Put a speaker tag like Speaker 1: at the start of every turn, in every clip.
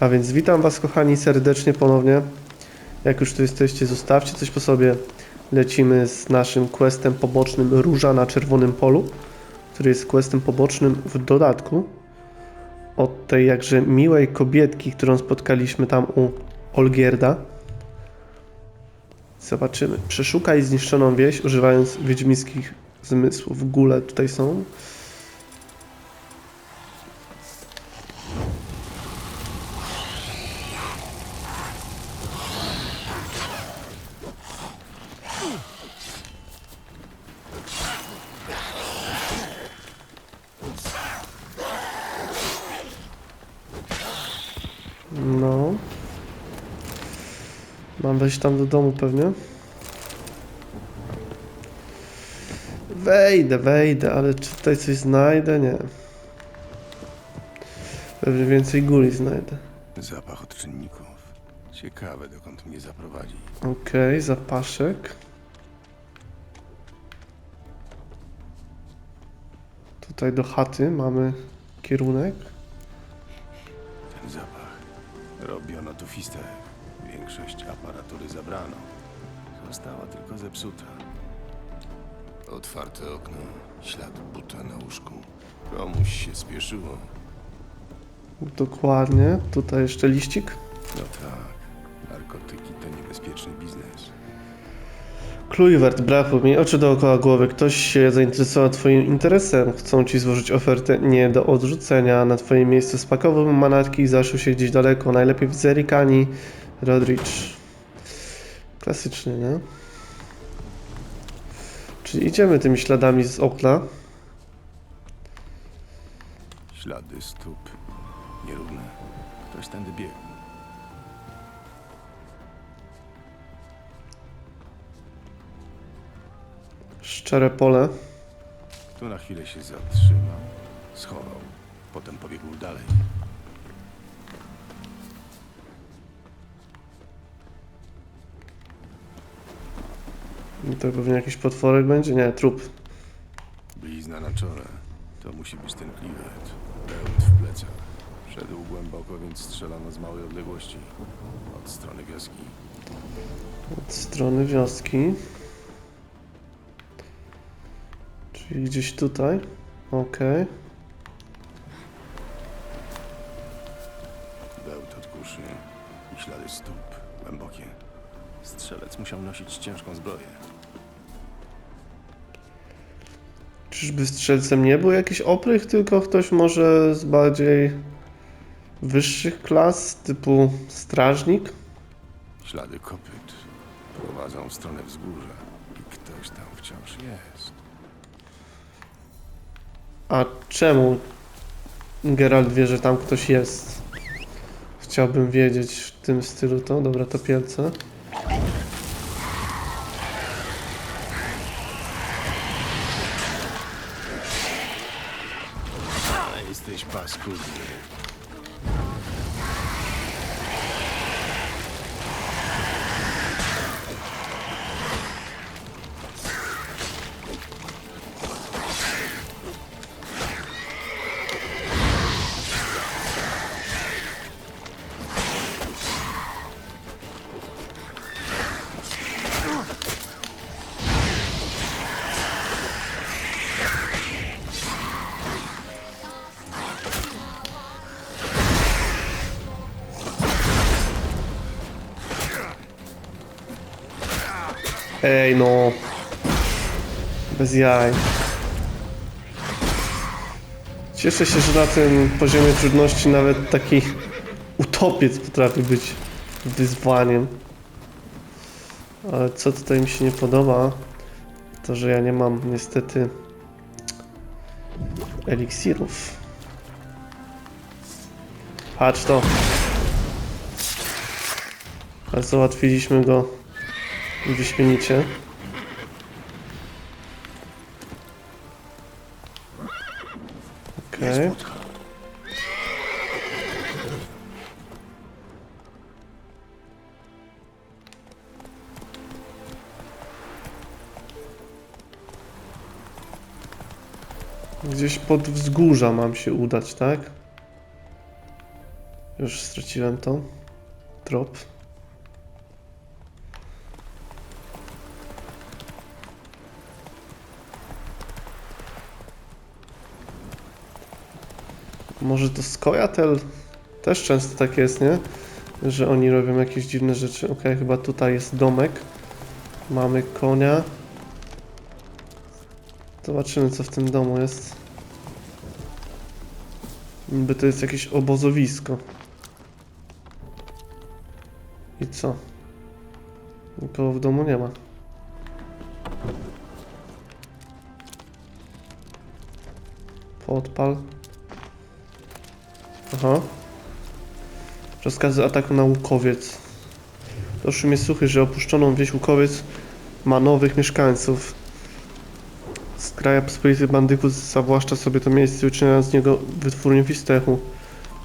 Speaker 1: A więc witam Was kochani serdecznie ponownie. Jak już tu jesteście, zostawcie coś po sobie. Lecimy z naszym questem pobocznym Róża na Czerwonym Polu, który jest questem pobocznym w dodatku od tej jakże miłej kobietki, którą spotkaliśmy tam u Olgierda. Zobaczymy. Przeszukaj zniszczoną wieś używając wiedźmińskich zmysłów. Gule tutaj są. No. Mam wejść tam do domu pewnie. Wejdę, wejdę, ale czy tutaj coś znajdę? Nie. Pewnie więcej guli znajdę.
Speaker 2: Zapach odczynników. Ciekawe, dokąd mnie zaprowadzi.
Speaker 1: Okej, zapaszek. Tutaj do chaty mamy kierunek.
Speaker 2: Fistek. Większość aparatury zabrano. Została tylko zepsuta. Otwarte okno. Ślad buta na łóżku. Komuś się spieszyło.
Speaker 1: Dokładnie. Tutaj jeszcze liścik.
Speaker 2: No tak. Narkotyki to niebezpieczny biznes.
Speaker 1: Kluivert, brakło mi oczy dookoła głowy. Ktoś się zainteresował Twoim interesem. Chcą Ci złożyć ofertę nie do odrzucenia. Na Twoje miejsce spakowałbym manatki i zaszył się gdzieś daleko. Najlepiej w Zerikani, Rodrich. Klasycznie, nie? Czyli idziemy tymi śladami z okna.
Speaker 2: Ślady stóp. Nierówne. Ktoś tędy biegł.
Speaker 1: Szczere pole.
Speaker 2: Tu na chwilę się zatrzymał. Schował. Potem pobiegł dalej.
Speaker 1: I to pewnie jakiś potworek będzie? Nie, trup.
Speaker 2: Blizna na czole. To musi być ten kliwet. Bełt w plecach. Szedł głęboko, więc strzelano z małej odległości. Od strony wioski.
Speaker 1: Od strony wioski. Czyli gdzieś tutaj. Okej.
Speaker 2: Bełt od kuszy i ślady stóp. Głębokie. Strzelec musiał nosić ciężką zbroję.
Speaker 1: Czyżby strzelcem nie był jakiś oprych, tylko ktoś może z bardziej wyższych klas, typu strażnik?
Speaker 2: Ślady kopyt prowadzą w stronę wzgórza. I ktoś tam wciąż jest.
Speaker 1: A czemu Geralt wie, że tam ktoś jest? Chciałbym wiedzieć w tym stylu to. Dobra, to pielce. Ej, no. Bez jaj. Cieszę się, że na tym poziomie trudności nawet taki utopiec potrafi być wyzwaniem. Ale co tutaj mi się nie podoba, to że ja nie mam niestety eliksirów. Patrz to. A załatwiliśmy go wyśmienicie. Okej.
Speaker 2: Spotkał.
Speaker 1: Gdzieś pod wzgórza mam się udać, tak? Już straciłem to. Drop. Może to Skojatel? Też często tak jest, nie? Że oni robią jakieś dziwne rzeczy. Okej, chyba tutaj jest domek. Mamy konia. Zobaczymy co w tym domu jest. Niby to jest jakieś obozowisko. I co? Nikogo w domu nie ma. Podpal. Aha. Rozkazy ataku na Łukowiec. Doszły mnie słuchy, że opuszczoną wieś Łukowiec ma nowych mieszkańców. Z kraja pospolitych bandyków zawłaszcza sobie to miejsce, uczyniając z niego wytwórnię Fistechu.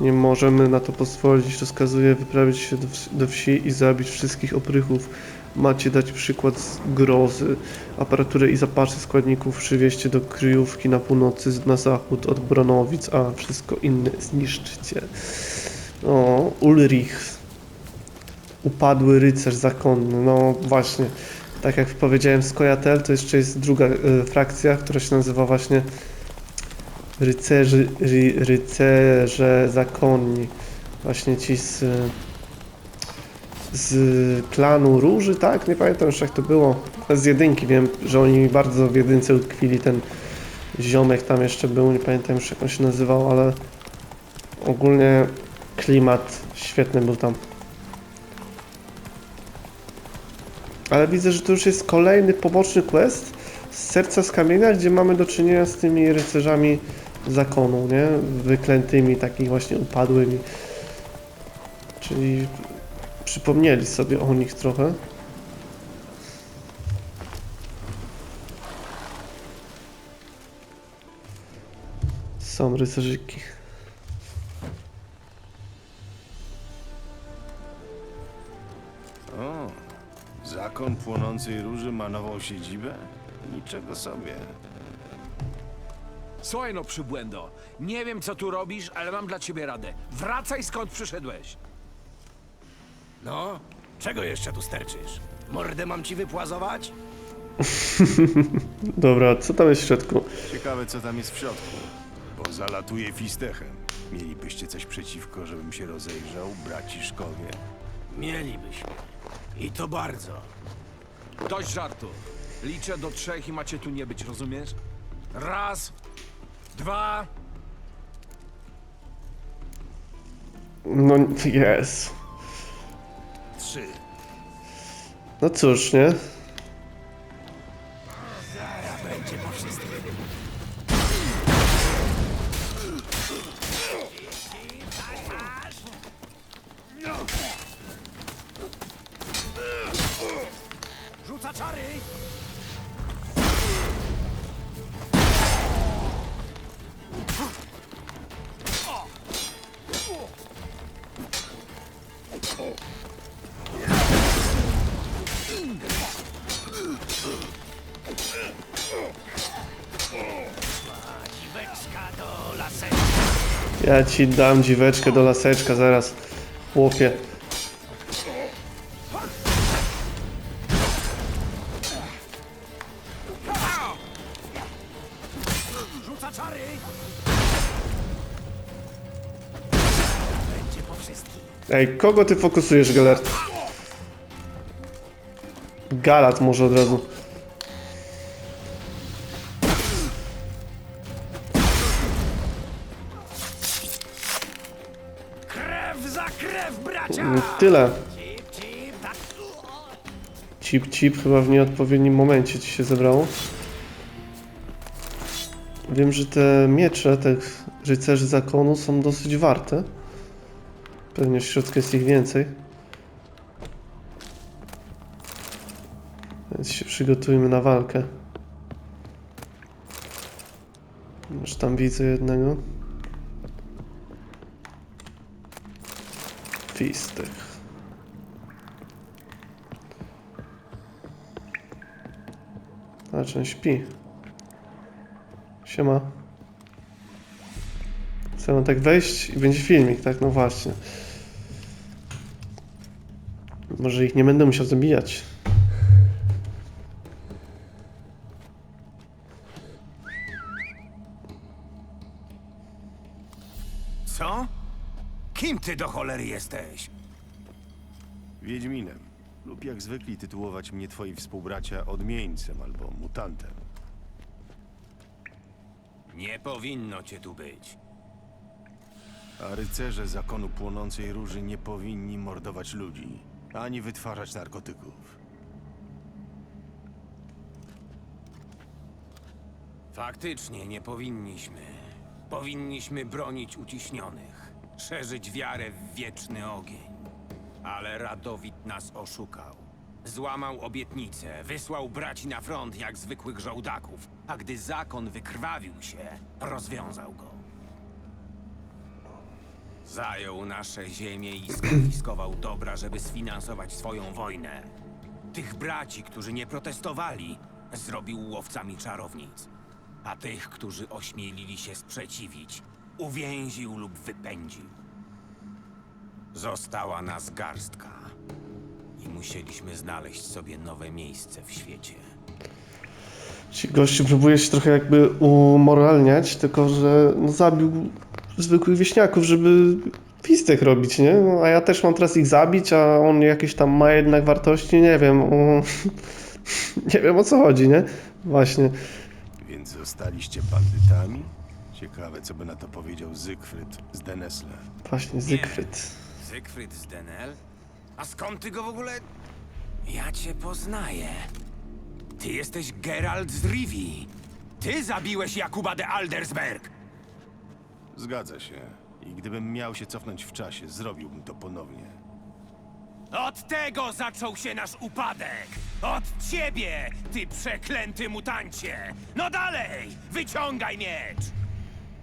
Speaker 1: Nie możemy na to pozwolić. Rozkazuję wyprawić się do wsi i zabić wszystkich oprychów. Macie dać przykład z grozy. Aparaturę i zapasy składników przywieźcie do kryjówki na północy, z- na zachód od Bronowic, a wszystko inne zniszczycie. O, Ulrich. Upadły rycerz zakonny. No właśnie. Tak jak powiedziałem, Skojatel to jeszcze jest druga e, frakcja, która się nazywa właśnie rycerzy, ry, rycerze zakonni. Właśnie ci z, z klanu Róży, tak? Nie pamiętam już jak to było. Z jedynki wiem, że oni bardzo w jedynce utkwili. Ten ziomek tam jeszcze był, nie pamiętam już jak on się nazywał, ale ogólnie klimat świetny był tam. Ale widzę, że to już jest kolejny poboczny quest z Serca z Kamienia, gdzie mamy do czynienia z tymi rycerzami zakonu, nie? Wyklętymi, takimi właśnie upadłymi. Czyli przypomnieli sobie o nich trochę. Są rycerzyki.
Speaker 2: O, zakon płonącej róży ma nową siedzibę? Niczego sobie.
Speaker 3: Słuchaj no, przybłędo. Nie wiem, co tu robisz, ale mam dla ciebie radę. Wracaj skąd przyszedłeś.
Speaker 4: No, czego jeszcze tu sterczysz? Mordę mam ci wypłazować?
Speaker 1: Dobra, co tam jest w środku?
Speaker 2: Ciekawe, co tam jest w środku. Bo zalatuje fistechem. Mielibyście coś przeciwko, żebym się rozejrzał, braciszkowie?
Speaker 4: Mielibyśmy. I to bardzo.
Speaker 3: Dość żartu. Liczę do trzech i macie tu nie być, rozumiesz? Raz, dwa.
Speaker 1: No, jest.
Speaker 4: Trzy.
Speaker 1: No cóż, nie?
Speaker 4: Będzie po wszystkim. Rzuca czary!
Speaker 1: Ja ci dam dziweczkę do laseczka zaraz. Chłopie. Ej, kogo ty fokusujesz, Galert? Galat może od razu. Tyle.
Speaker 4: Cip, cip,
Speaker 1: chyba w nieodpowiednim momencie ci się zebrało. Wiem, że te miecze tych rycerzy zakonu są dosyć warte. Pewnie w środku jest ich więcej. Więc się przygotujmy na walkę. Już tam widzę jednego. Fistek. Znaczy on śpi. Siema. Chcę tak wejść i będzie filmik, tak? No właśnie. Może ich nie będę musiał zabijać.
Speaker 4: Co? Kim ty do cholery jesteś?
Speaker 2: Wiedźminem. Lub jak zwykli tytułować mnie twoi współbracia odmieńcem albo mutantem.
Speaker 4: Nie powinno cię tu być.
Speaker 2: A rycerze zakonu płonącej róży nie powinni mordować ludzi, ani wytwarzać narkotyków.
Speaker 4: Faktycznie nie powinniśmy. Powinniśmy bronić uciśnionych, szerzyć wiarę w wieczny ogień. Ale Radowit nas oszukał. Złamał obietnicę, wysłał braci na front jak zwykłych żołdaków, a gdy zakon wykrwawił się, rozwiązał go. Zajął nasze ziemie i skonfiskował dobra, żeby sfinansować swoją wojnę. Tych braci, którzy nie protestowali, zrobił łowcami czarownic. A tych, którzy ośmielili się sprzeciwić, uwięził lub wypędził. Została nas garstka. Musieliśmy znaleźć sobie nowe miejsce w świecie.
Speaker 1: Ci gościu próbuje się trochę jakby umoralniać, tylko że no, zabił zwykłych wieśniaków, żeby pistek robić, nie? No, a ja też mam teraz ich zabić, a on jakieś tam ma jednak wartości, nie wiem. O... nie wiem o co chodzi, nie? Właśnie.
Speaker 2: Więc zostaliście bandytami? Ciekawe, co by na to powiedział Zygfryd z Denesle.
Speaker 1: Właśnie, Zygfryd.
Speaker 4: Zygfryd z Denel? A skąd ty go w ogóle... Ja cię poznaję. Ty jesteś Geralt z Rivii. Ty zabiłeś Jakuba de Aldersberg.
Speaker 2: Zgadza się. I gdybym miał się cofnąć w czasie, zrobiłbym to ponownie.
Speaker 4: Od tego zaczął się nasz upadek! Od ciebie, ty przeklęty mutancie! No dalej! Wyciągaj miecz!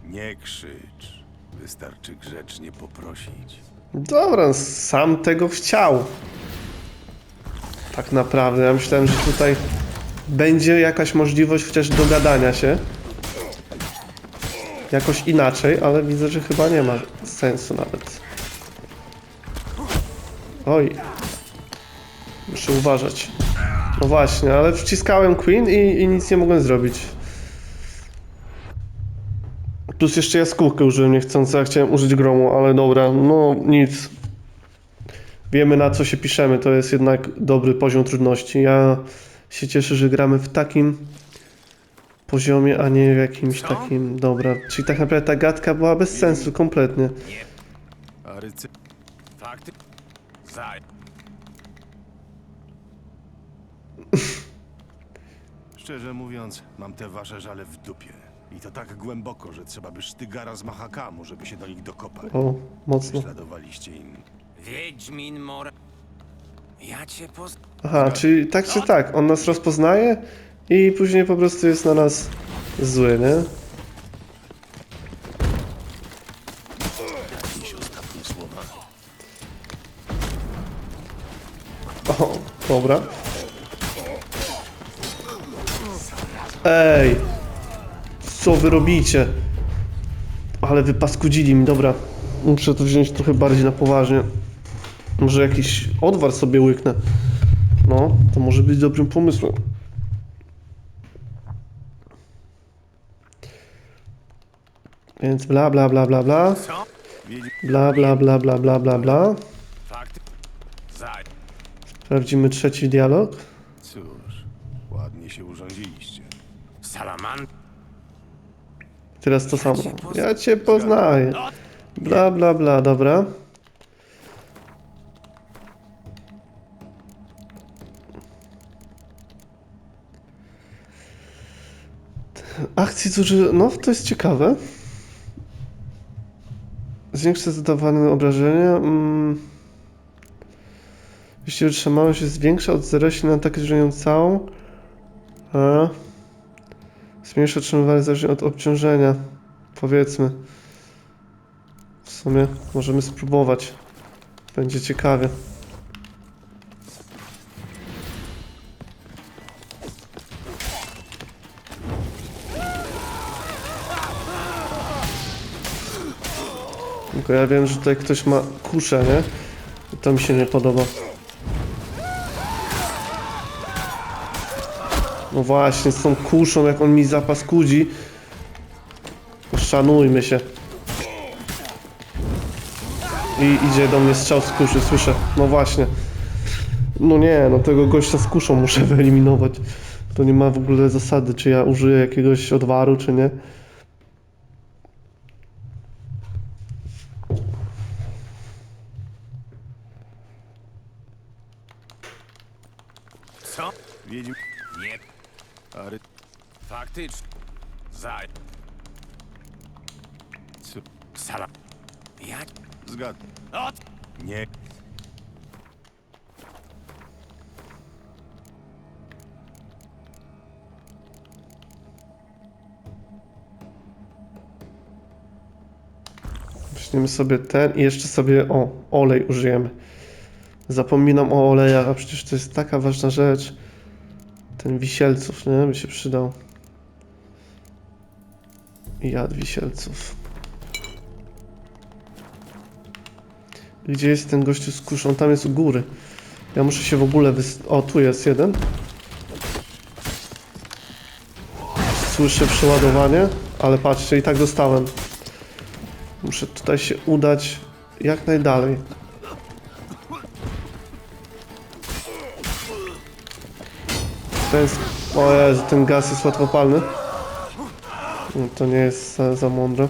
Speaker 2: Nie krzycz. Wystarczy grzecznie poprosić.
Speaker 1: Dobra, sam tego chciał. Tak naprawdę, ja myślałem, że tutaj będzie jakaś możliwość chociaż dogadania się. Jakoś inaczej, ale widzę, że chyba nie ma sensu nawet. Oj. Muszę uważać. No właśnie, ale wciskałem Queen i, i nic nie mogłem zrobić. Plus jeszcze jaskółkę użyłem niechcący, a chciałem użyć gromu, ale dobra, no nic. Wiemy na co się piszemy, to jest jednak dobry poziom trudności. Ja się cieszę, że gramy w takim poziomie, a nie w jakimś
Speaker 4: Co?
Speaker 1: takim... Dobra, czyli tak naprawdę ta gadka była bez sensu kompletnie.
Speaker 2: Szczerze mówiąc, mam te wasze żale w dupie. I to tak głęboko, że trzeba by sztygara z Mahakamu, żeby się do nich dokopać.
Speaker 1: O, mocno.
Speaker 2: Prześladowaliście im.
Speaker 4: Wiedźmin Mor... Ja cię poz...
Speaker 1: Aha, czyli tak czy tak, on nas rozpoznaje i później po prostu jest na nas zły, nie?
Speaker 2: Jakieś ostatnie słowa.
Speaker 1: O, dobra. Ej! Co wy robicie? Ale wy paskudzili mi, dobra. Muszę to wziąć trochę bardziej na poważnie. Może jakiś odwar sobie łyknę. No, to może być dobrym pomysłem. Więc bla bla bla bla bla. Bla bla bla bla bla bla bla. Sprawdzimy trzeci dialog.
Speaker 2: Cóż, ładnie się urządziliście.
Speaker 4: Salaman...
Speaker 1: Teraz to samo. Ja cię poznaję.
Speaker 4: No,
Speaker 1: Bla bla bla, dobra. Akcji zuży... No, to jest ciekawe. Zwiększa zadawane obrażenia. Mm. Jeśli wytrzymałość jest większa od 0 na atakę zrzucają całą. A. Zmniejsza otrzymywanie zależnie od obciążenia. Powiedzmy. W sumie możemy spróbować. Będzie ciekawie. Tylko ja wiem, że tutaj ktoś ma kuszę, nie? I to mi się nie podoba. No właśnie, z tą kuszą, jak on mi zapas kudzi. Szanujmy się. I idzie do mnie strzał z kuszy, słyszę. No właśnie. No nie, no tego gościa z kuszą muszę wyeliminować. To nie ma w ogóle zasady, czy ja użyję jakiegoś odwaru, czy nie.
Speaker 4: Co?
Speaker 2: Wiedźm...
Speaker 4: Nie,
Speaker 2: Ary...
Speaker 4: faktycznie. Za...
Speaker 2: Co?
Speaker 4: Sala... Jak?
Speaker 2: Zgad...
Speaker 4: Ot!
Speaker 2: Nie...
Speaker 1: Weźmiemy sobie ten i jeszcze sobie, o, olej użyjemy. Zapominam o olejach, a przecież to jest taka ważna rzecz. Ten wisielców, nie? By się przydał. Jad wisielców. Gdzie jest ten gościu z kuszą? Tam jest u góry. Ja muszę się w ogóle wys... O, tu jest jeden. Słyszę przeładowanie, ale patrzcie, i tak dostałem. Muszę tutaj się udać jak najdalej. Ten, o Jezu, ten gaz jest łatwopalny. To nie jest za, za mądre.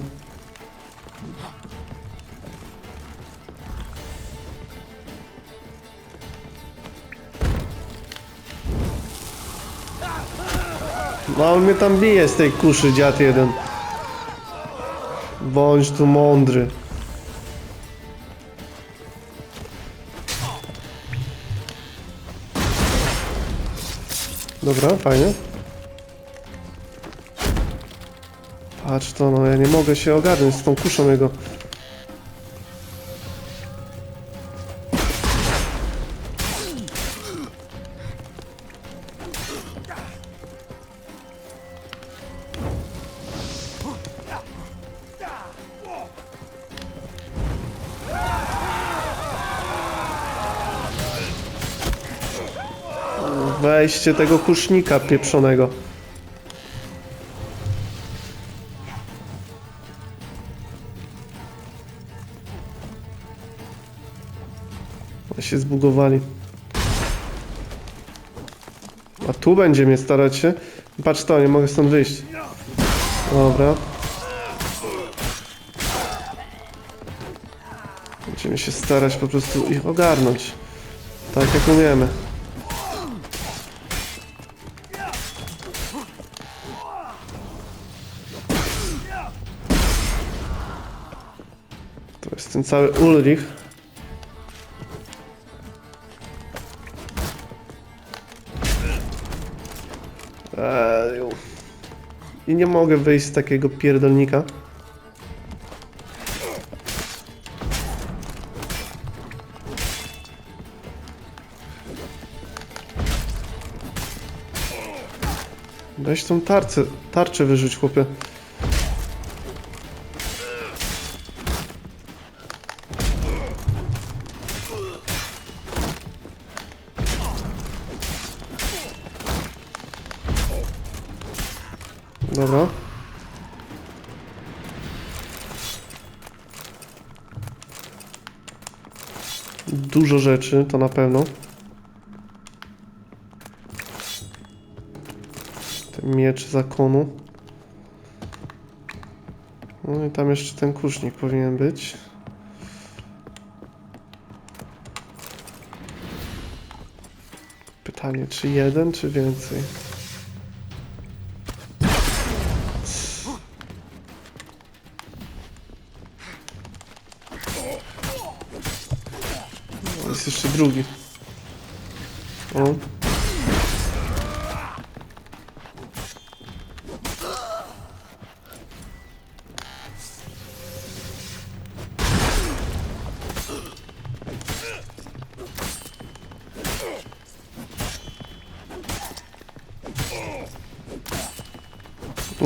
Speaker 1: No on mnie tam bije z tej kuszy, dziad jeden. Bądź tu mądry. Dobra, fajnie. Patrz to, no ja nie mogę się ogarnąć z tą kuszą jego. Wejście tego kusznika pieprzonego. Się zbugowali. A tu będzie mnie starać się. Patrz to, nie mogę stąd wyjść. Dobra. Będziemy się starać po prostu ich ogarnąć. Tak jak umiemy. To jest ten cały Ulrich. Nie mogę wyjść z takiego pierdolnika. Weź tą tarczę, tarczę wyrzuć, chłopie. Dobra. Dużo rzeczy, to na pewno. Ten miecz zakonu. No i tam jeszcze ten kusznik powinien być. Pytanie, czy jeden, czy więcej? Jest jeszcze drugi. O.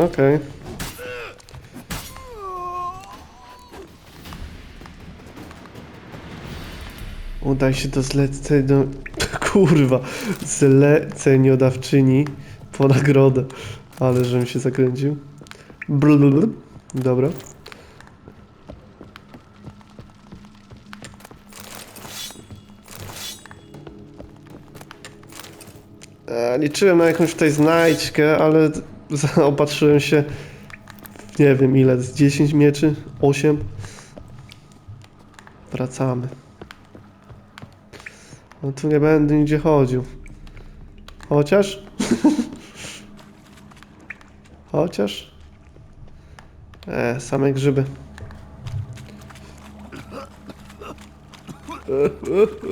Speaker 1: Okej. Udaj się do zlecenia... Kurwa. Zleceniodawczyni po nagrodę. Ale żebym się zakręcił. Blablabla. Dobra. E, liczyłem na jakąś tutaj znajdźkę, ale zaopatrzyłem się w nie wiem ile, z 10 mieczy? 8? Wracamy. No tu nie będę nigdzie chodził. Chociaż? Chociaż? E, same grzyby.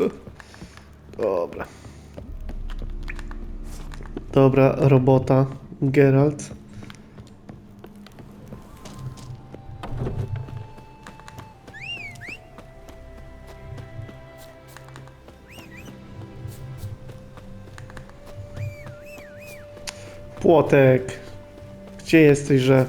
Speaker 1: Dobra. Dobra robota, Geralt. Płotek. Gdzie jesteś, że...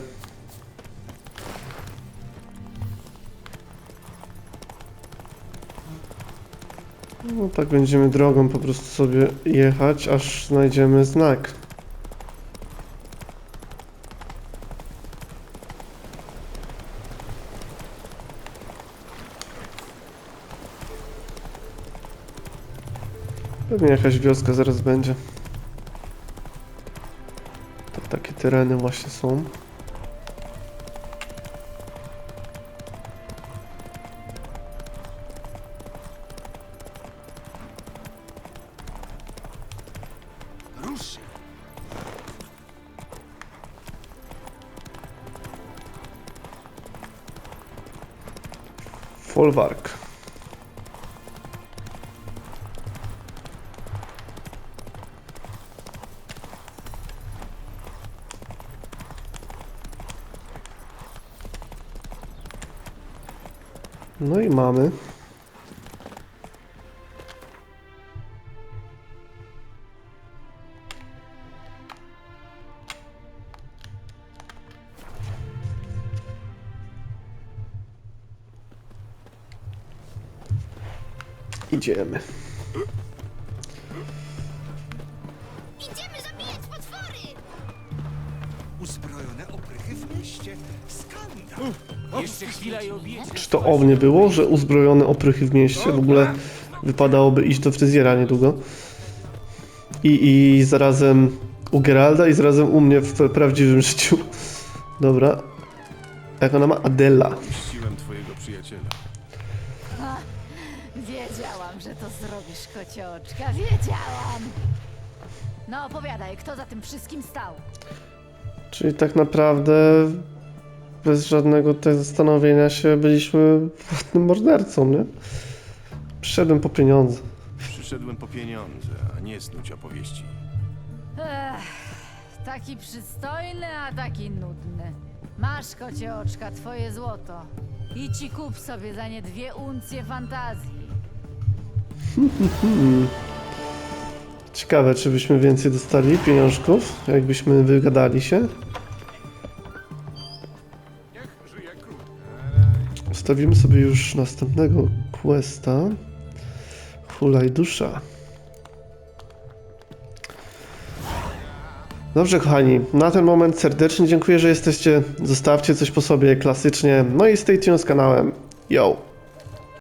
Speaker 1: No tak będziemy drogą po prostu sobie jechać, aż znajdziemy znak. Pewnie jakaś wioska zaraz będzie. Tereny właśnie są. Folwark. No i mamy. Idziemy. Czy to o mnie było, że uzbrojone oprychy w mieście? W ogóle wypadałoby iść do fryzjera niedługo. I, i zarazem u Geralda i zarazem u mnie w prawdziwym życiu. Dobra. Jak ona ma? Adela.
Speaker 2: Twojego przyjaciela.
Speaker 5: Wiedziałam, że to zrobisz, kocioczka. Wiedziałam! No opowiadaj, kto za tym wszystkim stał?
Speaker 1: Czyli tak naprawdę bez żadnego zastanowienia się byliśmy płatnym mordercą, nie? Przyszedłem po pieniądze.
Speaker 2: Przyszedłem po pieniądze, a nie snuć opowieści.
Speaker 5: Ech, taki przystojny, a taki nudny. Masz, kocioczka, twoje złoto. I ci kup sobie za nie dwie uncje fantazji.
Speaker 1: Ciekawe, czy byśmy więcej dostali pieniążków, jakbyśmy wygadali się. Ustawimy sobie już następnego questa. Hulaj dusza. Dobrze, kochani, na ten moment serdecznie dziękuję, że jesteście. Zostawcie coś po sobie klasycznie. No i stay tuned z kanałem. Yo!